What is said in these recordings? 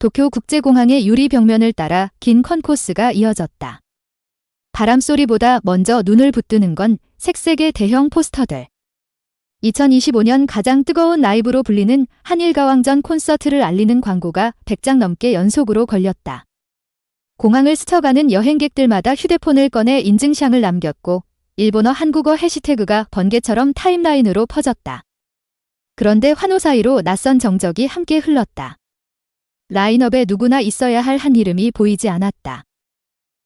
도쿄 국제공항의 유리 벽면을 따라 긴 컨코스가 이어졌다. 바람소리보다 먼저 눈을 붙드는 건 색색의 대형 포스터들. 2025년 가장 뜨거운 라이브로 불리는 한일가왕전 콘서트를 알리는 광고가 100장 넘게 연속으로 걸렸다. 공항을 스쳐가는 여행객들마다 휴대폰을 꺼내 인증샷을 남겼고 일본어 한국어 해시태그가 번개처럼 타임라인으로 퍼졌다. 그런데 환호 사이로 낯선 정적이 함께 흘렀다. 라인업에 누구나 있어야 할 한 이름이 보이지 않았다.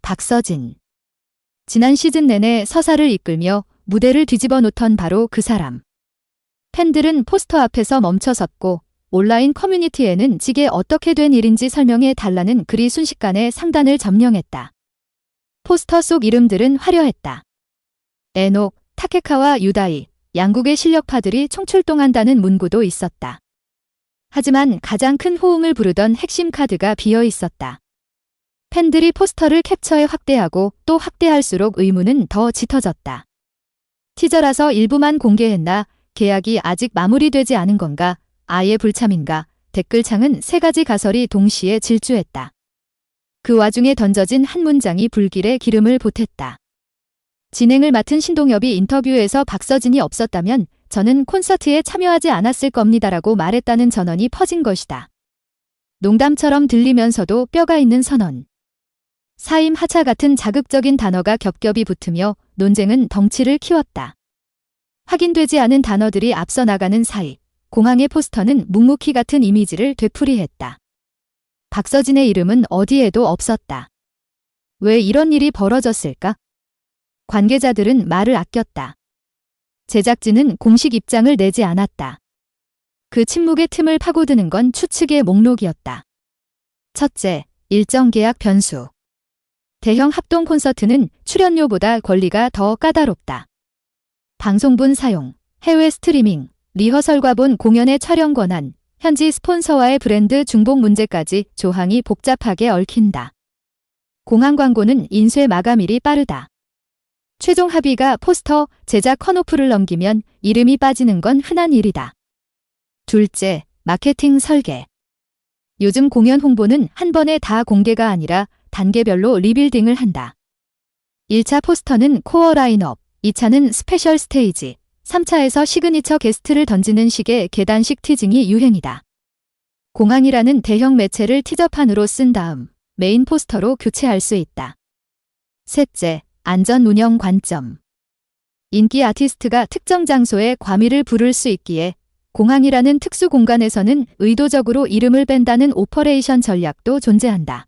박서진. 지난 시즌 내내 서사를 이끌며 무대를 뒤집어 놓던 바로 그 사람. 팬들은 포스터 앞에서 멈춰섰고 온라인 커뮤니티에는 지게 어떻게 된 일인지 설명해 달라는 글이 순식간에 상단을 점령했다. 포스터 속 이름들은 화려했다. 에녹, 타케카와 유다이, 양국의 실력파들이 총출동한다는 문구도 있었다. 하지만 가장 큰 호응을 부르던 핵심 카드가 비어 있었다. 팬들이 포스터를 캡처해 확대하고 또 확대할수록 의문은 더 짙어졌다. 티저라서 일부만 공개했나 계약이 아직 마무리되지 않은 건가 아예 불참인가 댓글창은 세 가지 가설이 동시에 질주했다. 그 와중에 던져진 한 문장이 불길에 기름을 보탰다. 진행을 맡은 신동엽이 인터뷰에서 박서진이 없었다면 저는 콘서트에 참여하지 않았을 겁니다라고 말했다는 전언이 퍼진 것이다. 농담처럼 들리면서도 뼈가 있는 선언. 사임 하차 같은 자극적인 단어가 겹겹이 붙으며 논쟁은 덩치를 키웠다. 확인되지 않은 단어들이 앞서 나가는 사이 공항의 포스터는 묵묵히 같은 이미지를 되풀이했다. 박서진의 이름은 어디에도 없었다. 왜 이런 일이 벌어졌을까? 관계자들은 말을 아꼈다. 제작진은 공식 입장을 내지 않았다. 그 침묵의 틈을 파고드는 건 추측의 목록이었다. 첫째, 일정 계약 변수. 대형 합동 콘서트는 출연료보다 권리가 더 까다롭다. 방송분 사용, 해외 스트리밍, 리허설과 본 공연의 촬영 권한, 현지 스폰서와의 브랜드 중복 문제까지 조항이 복잡하게 얽힌다. 공항 광고는 인쇄 마감일이 빠르다. 최종 합의가 포스터, 제작 컷오프를 넘기면 이름이 빠지는 건 흔한 일이다. 둘째, 마케팅 설계. 요즘 공연 홍보는 한 번에 다 공개가 아니라 단계별로 리빌딩을 한다. 1차 포스터는 코어 라인업, 2차는 스페셜 스테이지, 3차에서 시그니처 게스트를 던지는 식의 계단식 티징이 유행이다. 공항이라는 대형 매체를 티저판으로 쓴 다음 메인 포스터로 교체할 수 있다. 셋째, 안전 운영 관점. 인기 아티스트가 특정 장소에 과미를 부를 수 있기에 공항이라는 특수 공간에서는 의도적으로 이름을 뺀다는 오퍼레이션 전략도 존재한다.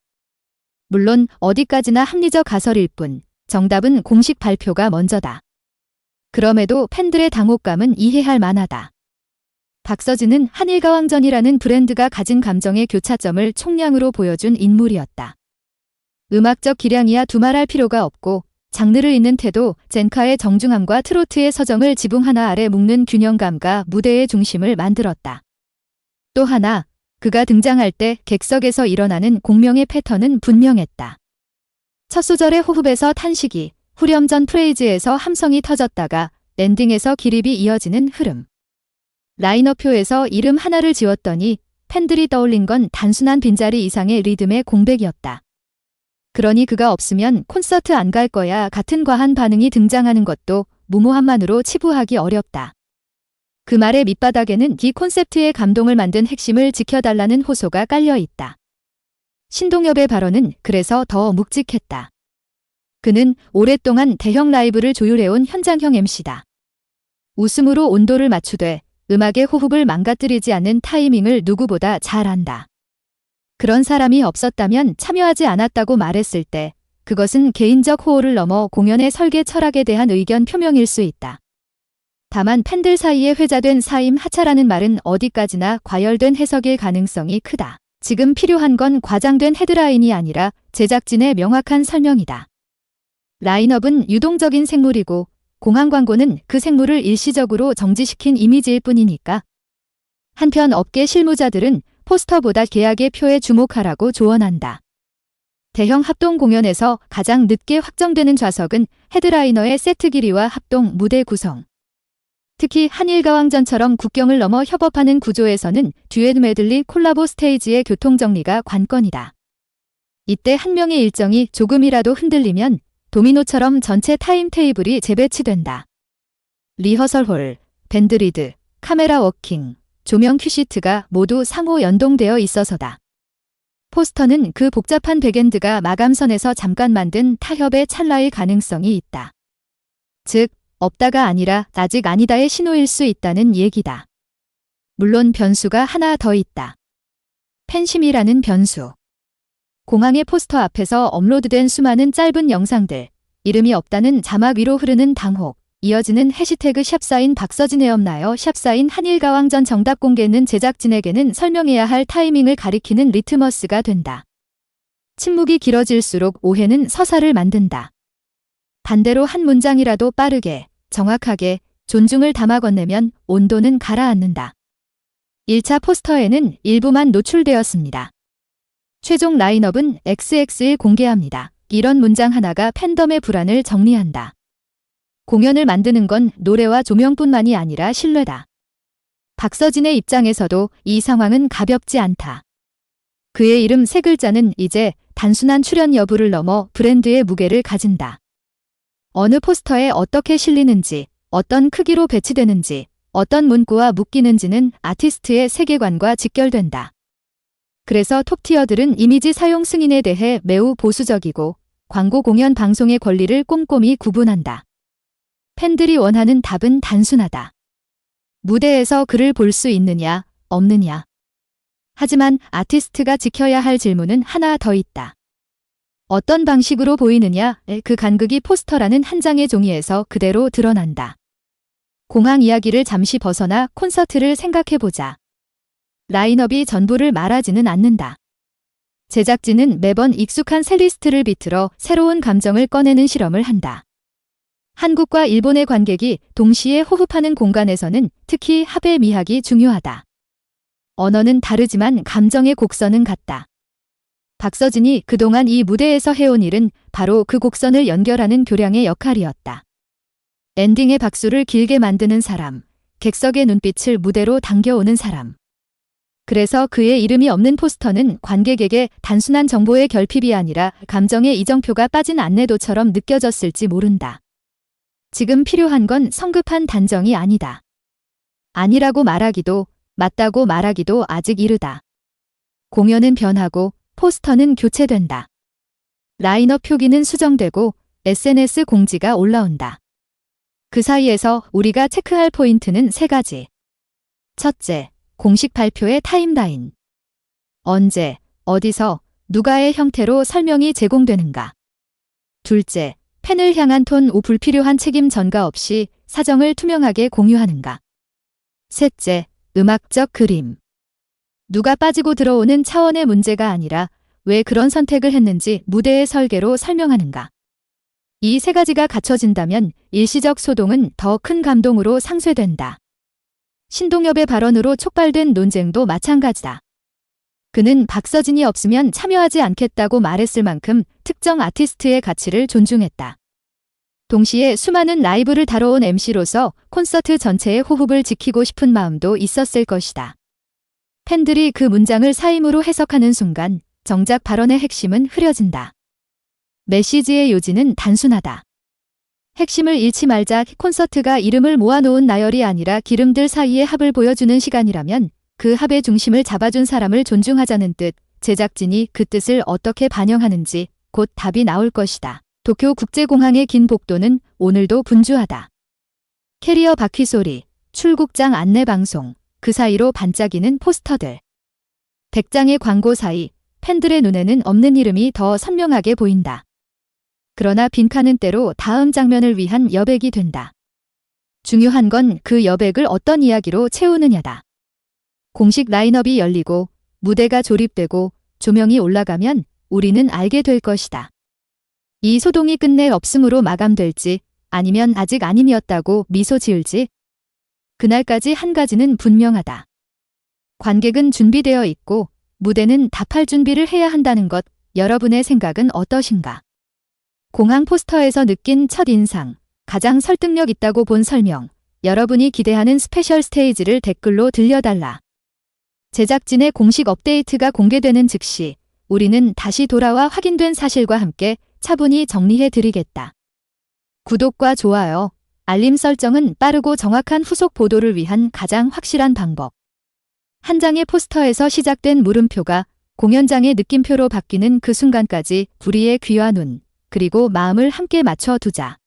물론 어디까지나 합리적 가설일 뿐 정답은 공식 발표가 먼저다. 그럼에도 팬들의 당혹감은 이해할 만하다. 박서진은 한일가왕전이라는 브랜드가 가진 감정의 교차점을 총량으로 보여준 인물이었다. 음악적 기량이야 두말할 필요가 없고 장르를 잇는 태도, 젠카의 정중함과 트로트의 서정을 지붕 하나 아래 묶는 균형감과 무대의 중심을 만들었다. 또 하나, 그가 등장할 때 객석에서 일어나는 공명의 패턴은 분명했다. 첫 소절의 호흡에서 탄식이, 후렴전 프레이즈에서 함성이 터졌다가 랜딩에서 기립이 이어지는 흐름. 라인어표에서 이름 하나를 지웠더니 팬들이 떠올린 건 단순한 빈자리 이상의 리듬의 공백이었다. 그러니 그가 없으면 콘서트 안 갈 거야 같은 과한 반응이 등장하는 것도 무모함만으로 치부하기 어렵다. 그 말의 밑바닥에는 이 콘셉트의 감동을 만든 핵심을 지켜달라는 호소가 깔려 있다. 신동엽의 발언은 그래서 더 묵직했다. 그는 오랫동안 대형 라이브를 조율해온 현장형 MC다. 웃음으로 온도를 맞추되 음악의 호흡을 망가뜨리지 않는 타이밍을 누구보다 잘 안다. 그런 사람이 없었다면 참여하지 않았다고 말했을 때 그것은 개인적 호호를 넘어 공연의 설계 철학에 대한 의견 표명일 수 있다. 다만 팬들 사이에 회자된 사임 하차라는 말은 어디까지나 과열된 해석일 가능성이 크다. 지금 필요한 건 과장된 헤드라인이 아니라 제작진의 명확한 설명이다. 라인업은 유동적인 생물이고 공항 광고는 그 생물을 일시적으로 정지시킨 이미지일 뿐이니까. 한편 업계 실무자들은 포스터보다 계약의 표에 주목하라고 조언한다. 대형 합동 공연에서 가장 늦게 확정되는 좌석은 헤드라이너의 세트 길이와 합동 무대 구성. 특히 한일가왕전처럼 국경을 넘어 협업하는 구조에서는 듀엣 메들리 콜라보 스테이지의 교통정리가 관건이다. 이때 한 명의 일정이 조금이라도 흔들리면 도미노처럼 전체 타임 테이블이 재배치된다. 리허설홀, 밴드리드, 카메라 워킹, 조명 큐시트가 모두 상호 연동되어 있어서다. 포스터는 그 복잡한 백엔드가 마감선에서 잠깐 만든 타협의 찰나의 가능성이 있다. 즉, 없다가 아니라 아직 아니다의 신호일 수 있다는 얘기다. 물론 변수가 하나 더 있다. 팬심이라는 변수. 공항의 포스터 앞에서 업로드된 수많은 짧은 영상들, 이름이 없다는 자막 위로 흐르는 당혹, 이어지는 해시태그 샵사인 박서진에 없나요? 샵사인 한일가왕전 정답 공개는 제작진에게는 설명해야 할 타이밍을 가리키는 리트머스가 된다. 침묵이 길어질수록 오해는 서사를 만든다. 반대로 한 문장이라도 빠르게, 정확하게, 존중을 담아 건네면 온도는 가라앉는다. 1차 포스터에는 일부만 노출되었습니다. 최종 라인업은 XX일 공개합니다. 이런 문장 하나가 팬덤의 불안을 정리한다. 공연을 만드는 건 노래와 조명뿐만이 아니라 신뢰다. 박서진의 입장에서도 이 상황은 가볍지 않다. 그의 이름 세 글자는 이제 단순한 출연 여부를 넘어 브랜드의 무게를 가진다. 어느 포스터에 어떻게 실리는지, 어떤 크기로 배치되는지, 어떤 문구와 묶이는지는 아티스트의 세계관과 직결된다. 그래서 톱티어들은 이미지 사용 승인에 대해 매우 보수적이고 광고 공연 방송의 권리를 꼼꼼히 구분한다. 팬들이 원하는 답은 단순하다. 무대에서 그를 볼 수 있느냐, 없느냐. 하지만 아티스트가 지켜야 할 질문은 하나 더 있다. 어떤 방식으로 보이느냐의 그 간극이 포스터라는 한 장의 종이에서 그대로 드러난다. 공항 이야기를 잠시 벗어나 콘서트를 생각해보자. 라인업이 전부를 말하지는 않는다. 제작진은 매번 익숙한 셀리스트를 비틀어 새로운 감정을 꺼내는 실험을 한다. 한국과 일본의 관객이 동시에 호흡하는 공간에서는 특히 합의 미학이 중요하다. 언어는 다르지만 감정의 곡선은 같다. 박서진이 그동안 이 무대에서 해온 일은 바로 그 곡선을 연결하는 교량의 역할이었다. 엔딩의 박수를 길게 만드는 사람, 객석의 눈빛을 무대로 당겨오는 사람. 그래서 그의 이름이 없는 포스터는 관객에게 단순한 정보의 결핍이 아니라 감정의 이정표가 빠진 안내도처럼 느껴졌을지 모른다. 지금 필요한 건 성급한 단정이 아니다. 아니라고 말하기도, 맞다고 말하기도 아직 이르다. 공연은 변하고 포스터는 교체된다. 라인업 표기는 수정되고 SNS 공지가 올라온다. 그 사이에서 우리가 체크할 포인트는 세 가지. 첫째, 공식 발표의 타임라인. 언제, 어디서, 누가의 형태로 설명이 제공되는가. 둘째, 팬을 향한 톤오 불필요한 책임 전가 없이 사정을 투명하게 공유하는가. 셋째, 음악적 그림. 누가 빠지고 들어오는 차원의 문제가 아니라 왜 그런 선택을 했는지 무대의 설계로 설명하는가. 이 세 가지가 갖춰진다면 일시적 소동은 더 큰 감동으로 상쇄된다. 신동엽의 발언으로 촉발된 논쟁도 마찬가지다. 그는 박서진이 없으면 참여하지 않겠다고 말했을 만큼 특정 아티스트의 가치를 존중했다. 동시에 수많은 라이브를 다뤄온 MC로서 콘서트 전체의 호흡을 지키고 싶은 마음도 있었을 것이다. 팬들이 그 문장을 사임으로 해석하는 순간 정작 발언의 핵심은 흐려진다. 메시지의 요지는 단순하다. 핵심을 잃지 말자 콘서트가 이름을 모아놓은 나열이 아니라 기름들 사이의 합을 보여주는 시간이라면 그 합의 중심을 잡아준 사람을 존중하자는 뜻, 제작진이 그 뜻을 어떻게 반영하는지 곧 답이 나올 것이다. 도쿄 국제공항의 긴 복도는 오늘도 분주하다. 캐리어 바퀴 소리, 출국장 안내 방송, 그 사이로 반짝이는 포스터들. 100장의 광고 사이 팬들의 눈에는 없는 이름이 더 선명하게 보인다. 그러나 빈칸은 때로 다음 장면을 위한 여백이 된다. 중요한 건 그 여백을 어떤 이야기로 채우느냐다. 공식 라인업이 열리고 무대가 조립되고 조명이 올라가면 우리는 알게 될 것이다. 이 소동이 끝내 없음으로 마감될지 아니면 아직 아님이었다고 미소 지을지 그날까지 한 가지는 분명하다. 관객은 준비되어 있고 무대는 답할 준비를 해야 한다는 것 여러분의 생각은 어떠신가? 공항 포스터에서 느낀 첫 인상, 가장 설득력 있다고 본 설명, 여러분이 기대하는 스페셜 스테이지를 댓글로 들려달라. 제작진의 공식 업데이트가 공개되는 즉시 우리는 다시 돌아와 확인된 사실과 함께 차분히 정리해 드리겠다. 구독과 좋아요, 알림 설정은 빠르고 정확한 후속 보도를 위한 가장 확실한 방법. 한 장의 포스터에서 시작된 물음표가 공연장의 느낌표로 바뀌는 그 순간까지 우리의 귀와 눈, 그리고 마음을 함께 맞춰 두자.